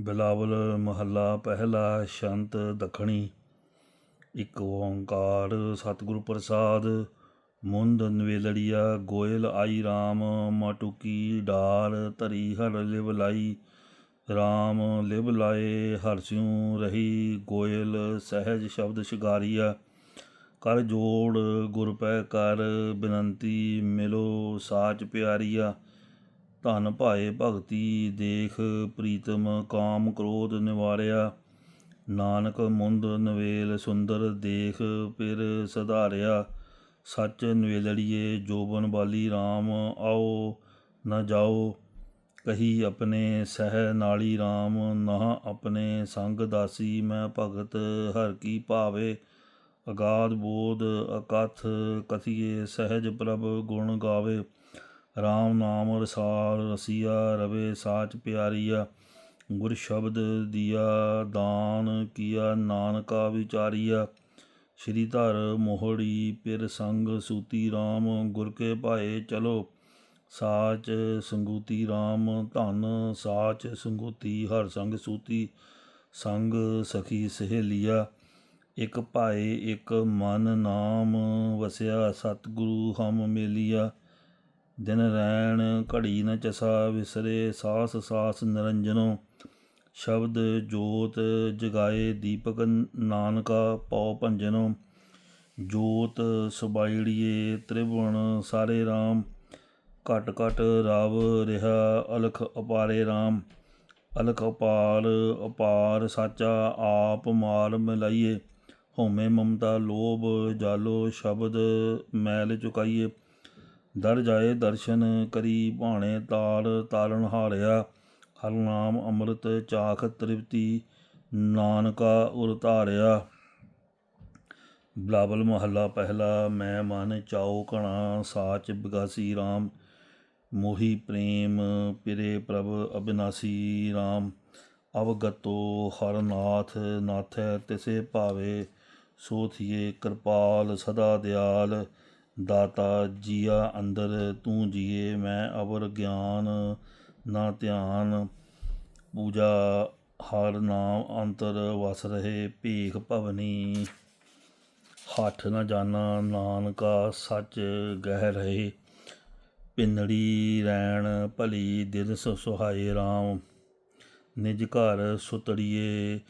ਬਿਲਾਵਲ ਮਹੱਲਾ ਪਹਿਲਾ ਸ਼ੰਤ ਦੱਖਣੀ। ਇੱਕ ਓੰਕਾਰ ਸਤਿਗੁਰ ਪ੍ਰਸਾਦ, ਮੁੰਦ ਨਵੇਲੜੀਆ ਗੋਇਲ ਆਈ RAM ਮਟੁਕੀ ਡਾਰ ਧਰੀ ਹਰ ਲਿਵ ਲਾਈ। RAM ਲਿਵ ਲਾਏ ਹਰਸਿਉ ਰਹੀ ਗੋਇਲ ਸਹਿਜ ਸ਼ਬਦ ਸ਼ਿਗਾਰੀਆ ਕਰ ਜੋੜ ਗੁਰ ਪੈ ਕਰ, ਬਿਨੰਤੀ ਮਿਲੋ ਸਾਚ ਪਿਆਰੀਆ। ਧਨ ਭਾਏ ਭਗਤੀ, ਦੇਖ, ਪ੍ਰੀਤਮ, ਕਾਮ ਕ੍ਰੋਧ ਨਿਵਾਰਿਆ। ਨਾਨਕ ਮੁੰਦ ਨਵੇਲ ਸੁੰਦਰ ਦੇਖ ਪਿਰ ਸਧਾਰਿਆ। ਸੱਚ ਨਵੇਲੜੀਏ ਜੋਬਨ ਬਾਲੀ RAM ਆਓ ਨਾ ਜਾਓ। ਕਹੀ ਆਪਣੇ ਸਹਿ ਨਾਲੀ RAM ਨਾ ਆਪਣੇ ਸੰਗ ਦਾਸੀ, ਮੈਂ ਭਗਤ ਹਰ ਕੀ ਭਾਵੇ। ਅਗਾਧ ਬੋਧ ਅਕਥ, ਕਥੀਏ ਸਹਿਜ ਪ੍ਰਭ ਗੁਣ ਗਾਵੇ। RAM ਨਾਮ ਰਸਾਲ ਰਸੀਆ, ਰਵੇ ਸਾਚ ਪਿਆਰੀਆ, ਗੁਰ ਸ਼ਬਦ ਦੀਆ, ਦਾਨ ਕੀਆ, ਨਾਨਕਾ ਵਿਚਾਰੀਆ। ਸ਼੍ਰੀ ਧਰ ਮੋਹੜੀ, ਪਿਰ ਸੰਗ ਸੂਤੀ RAM ਗੁਰ ਕੇ ਭਾਏ ਚਲੋ। ਸਾਚ ਸੰਗੂਤੀ RAM ਧਨ ਸਾਚ ਸੰਗੂਤੀ, ਹਰ ਸੰਗ ਸੂਤੀ, ਸੰਗ ਸਖੀ ਸਹੇਲੀਆ। ਇਕ ਭਾਏ, ਇਕ ਮਨ ਨਾਮ, ਵਸਿਆ ਸਤਿਗੁਰੂ ਹਮ ਮੇਲੀਆ। ਦਿਨ ਰੈਣ ਘੜੀ ਨ ਚਸਾ ਵਿਸਰੇ ਸਾਸ ਸਾਸ ਨਿਰੰਜਨੋ, ਸ਼ਬਦ ਜੋਤ ਜਗਾਏ ਦੀਪਕ ਨਾਨਕਾ ਪਉ ਭੰਜਨੋ, ਜੋਤ ਸੁਬਾਈੜੀਏ ਤ੍ਰਿਭੁਵਨ ਸਾਰੇ RAM ਘਟ ਘਟ ਰਵ ਰਿਹਾ ਅਲਖ ਅਪਾਰੇ RAM ਅਲਖ ਅਪਾਰ ਅਪਾਰ ਸਾਚਾ ਆਪ ਮਾਲ ਮਿਲਾਈਏ ਹਉਮੈ ਮਮਤਾ ਲੋਭ ਜਾਲੋ ਸ਼ਬਦ ਮੈਲ ਚੁਕਾਈਏ। ਦਰ ਜਾਏ ਦਰਸ਼ਨ ਕਰੀ ਭਾਣੇ ਤਾਲ ਤਾਰਨ ਹਾਰਿਆ। ਹਰ ਨਾਮ ਅੰਮ੍ਰਿਤ ਚਾਖ ਤ੍ਰਿਪਤੀ ਨਾਨਕਾ ਉਰ ਧਾਰਿਆ। ਬਲਾਵਲ ਮਹੱਲਾ ਪਹਿਲਾ, ਮੈਂ ਮਨ ਚਾਉ ਕਣਾ ਸਾਚ ਬਿਗਾਸੀ RAM ਮੋਹੀ ਪ੍ਰੇਮ ਪਿਰੇ ਪ੍ਰਭ ਅਬਿਨਾਸੀ RAM ਅਵਗਤੋ ਹਰਨਾਥ ਨਾਥ ਨਾਥੈ ਤਿਸੇ ਭਾਵੇ, ਸੋਥੀਏ ਕਿਰਪਾਲ ਸਦਾ ਦਿਆਲ। ਦਾਤਾ ਜੀਆ ਅੰਦਰ, ਤੂੰ ਜੀਏ, ਮੈਂ ਅਵਰ ਗਿਆਨ ਨਾ ਧਿਆਨ। ਪੂਜਾ ਹਰ ਨਾਮ ਅੰਤਰ ਵਸ ਰਹੇ, ਭੀਖ ਭਵਨੀ। ਹੱਠ ਨਾ ਜਾਣਾ ਨਾਨਕਾ ਸੱਚ ਗਹਿ ਰਹੇ। ਪਿੰਨੜੀ ਰੈਣ ਭਲੀ ਦਿਨ ਸੁਹਾਏ RAM ਨਿਜ ਘਰ ਸੁਤੜੀਏ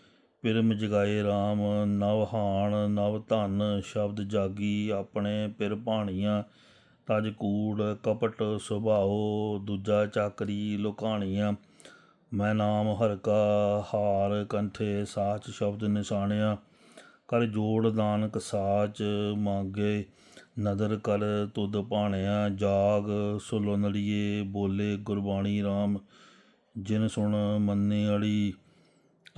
ਪਿਰਮ ਜਗਾਏ RAM ਨਵ ਹਾਣ, ਨਵ ਧਨ ਸ਼ਬਦ ਜਾਗੀ ਆਪਣੇ ਪਿਰ ਭਾਣੀਆਂ, ਤਜ ਕੂੜ ਕਪਟ ਸੁਭਾਓ, ਦੂਜਾ ਚਾਕਰੀ ਲੁਕਾਣੀਆਂ। ਮੈਂ ਨਾਮ ਹਰ ਕਾ ਹਾਰ ਕੰਠੇ ਸਾਚ ਸ਼ਬਦ ਨਿਸ਼ਾਨਿਆ ਕਰ ਜੋੜ ਨਾਨਕ ਸਾਚ ਮੰਗੇ, ਨਦਰ ਕਰ ਤੁਧ ਭਾਣਿਆ। ਜਾਗ ਸੁਲਨੜੀਏ ਬੋਲੇ ਗੁਰਬਾਣੀ RAM ਜਿਨ ਸੁਣ ਮੰਨੇ ਅੜੀ।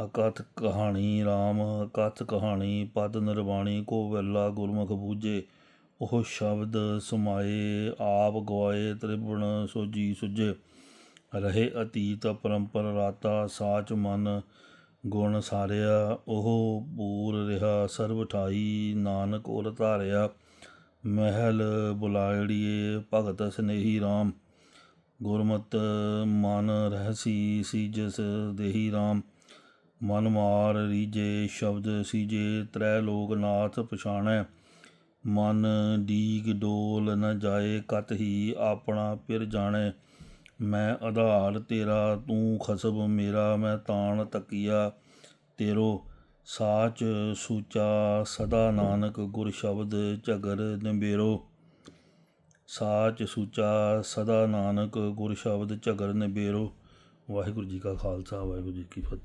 ਅਕਥ ਕਹਾਣੀ RAM ਅਕਥ ਕਹਾਣੀ ਪਦ ਨਿਰਵਾਣੀ, ਕੋ ਵੇਲਾ ਗੁਰਮੁਖ ਬੂਝੇ ਉਹ ਸ਼ਬਦ ਸਮਾਏ, ਆਪ ਗਵਾਏ, ਤ੍ਰਿਭੁਵਨ ਸੋਜੀ ਸੁਜੇ ਰਹੇ ਅਤੀਤ ਪਰੰਪਰ ਰਾਤਾ, ਸਾਚ ਮਨ ਗੁਣ ਸਾਰਿਆ। ਉਹ ਪੂਰ ਰਿਹਾ, ਸਰਬ ਠਾਈ, ਨਾਨਕ ਉਰ ਧਾਰਿਆ। ਮਹਿਲ ਬੁਲਾਇੜੀਏ, ਭਗਤ ਸਨੇਹੀ RAM ਗੁਰਮਤ ਮਨ ਰਹਸੀ ਸੀ ਜਸ ਦੇਹੀ RAM ਮਨ ਮਾਰ ਰੀਜੇ ਸ਼ਬਦ ਸੀਜੇ ਤ੍ਰੈ ਲੋਕ ਨਾਥ ਪਛਾਣੈ। ਮਨ ਡੀਗ ਡੋਲ ਨ ਜਾਏ, ਕਤ ਹੀ ਆਪਣਾ ਪਿਰ ਜਾਣੈ। ਮੈਂ ਆਧਾਰ ਤੇਰਾ, ਤੂੰ ਖਸਬ ਮੇਰਾ, ਮੈਂ ਤਾਣ ਤਕੀਆ ਤੇਰੋ। ਸਾਚ ਸੂਚਾ ਸਦਾ ਨਾਨਕ ਗੁਰ ਸ਼ਬਦ ਝਗਰ ਨਿਬੇਰੋ। ਸਾਚ ਸੂਚਾ ਸਦਾ ਨਾਨਕ ਗੁਰ ਸ਼ਬਦ ਝਗਰ ਨਿਬੇਰੋ। ਵਾਹਿਗੁਰੂ ਜੀ ਕਾ ਖਾਲਸਾ, ਵਾਹਿਗੁਰੂ ਜੀ ਕੀ ਫਤਿਹ।